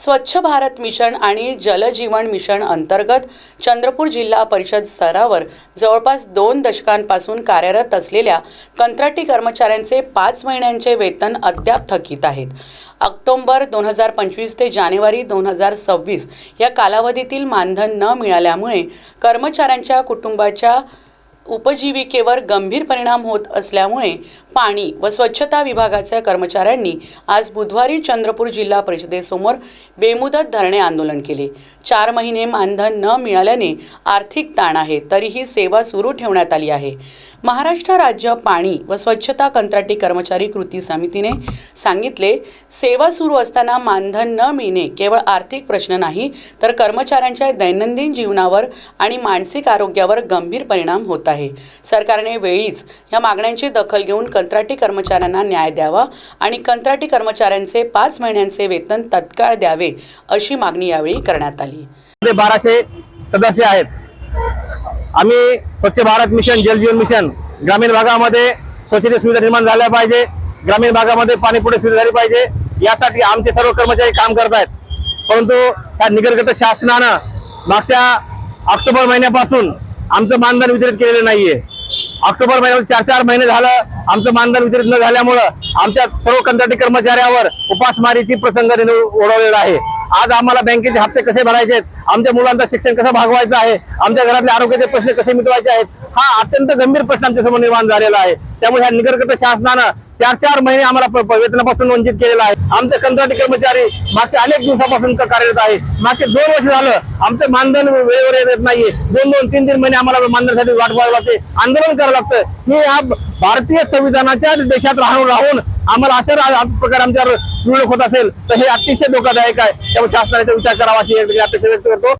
स्वच्छ भारत मिशन आणि जलजीवन मिशन अंतर्गत चंद्रपूर जिल्हा परिषद स्तरावर जवळपास दोन दशकांपासून कार्यरत असलेल्या कंत्राटी कर्मचाऱ्यांचे पाच महिन्यांचे वेतन अद्याप थकीत आहेत. ऑक्टोंबर दोन हजार पंचवीस ते जानेवारी दोन हजार सव्वीस या कालावधीतील मानधन न मिळाल्यामुळे कर्मचाऱ्यांच्या कुटुंबाच्या उपजीविकेवर गंभीर परिणाम होत असल्यामुळे पाणी व स्वच्छता विभागाच्या कर्मचाऱ्यांनी आज बुधवारी चंद्रपूर जिल्हा परिषदेसमोर बेमुदत धरणे आंदोलन केले. चार महिने मानधन न मिळाल्याने आर्थिक ताण आहे तरीही सेवा सुरू ठेवण्यात आली आहे. महाराष्ट्र राज्य पाणी व स्वच्छता कंत्राटी कर्मचारी कृती समितीने सांगितले सेवा सुरू असताना मानधन न मिळणे केवळ आर्थिक प्रश्न नाही तर कर्मचाऱ्यांच्या दैनंदिन जीवनावर आणि मानसिक आरोग्यावर गंभीर परिणाम होत आहे. सरकारने वेळीच या मागण्यांची दखल घेऊन कंत्राटी कर्मचाऱ्यांना न्याय द्यावा आणि कंत्राटी कर्मचाऱ्यांचे पाच महिन्यांचे वेतन तत्काळ द्यावे अशी मागणी यावेळी करण्यात आली. बाराशे सदस्य आहेत. आम्ही स्वच्छ भारत मिशन जल जीवन मिशन ग्रामीण भागामध्ये स्वच्छते सुविधा निर्माण झाल्या पाहिजे. ग्रामीण भागामध्ये पाणीपुरवठा सुविधा झाली पाहिजे. यासाठी आमचे सर्व कर्मचारी काम करत आहेत. परंतु त्या निगरगत शासनानं मागच्या ऑक्टोबर महिन्यापासून आमचं मानधन वितरित केलेलं नाहीये. ऑक्टोबर महिन्यात चार चार महिने झालं आमचं मानधन वितरित न झाल्यामुळं आमच्या सर्व कंत्राटी कर्मचाऱ्यावर उपासमारीची प्रसंग ओढवलेला आहे. आज आम्हाला बँकेचे हप्ते कसे भरायचे आहेत? आमच्या मुलांचं शिक्षण कसं भागवायचं आहे? आमच्या घरातले आरोग्याचे प्रश्न कसे मिटवायचे आहेत? हा अत्यंत गंभीर प्रश्न आमच्यासमोर निर्माण झालेला आहे. त्यामुळे ह्या निगरगट शासनानं चार चार महिने आम्हाला वेतनापासून वंचित केलेला आहे. आमचे कंत्राटी कर्मचारी मागच्या अनेक दिवसापासून कार्यरत आहे. मागचे दोन वर्ष झालं आमचं मानधन वेळेवर येत नाहीये. दोन दोन तीन तीन महिने आम्हाला मानधनासाठी वाट पाहावी लागते. आंदोलन करावं लागतं. हे या भारतीय संविधानाच्या देशात राहून राहून आम्हाला अशा प्रकार प्रकारे आमच्यावर निवडणूक होत असेल तर हे अतिशय धोकादायक आहे. त्यामुळे शासनाने विचार करावा अशी अपेक्षा व्यक्त करतो.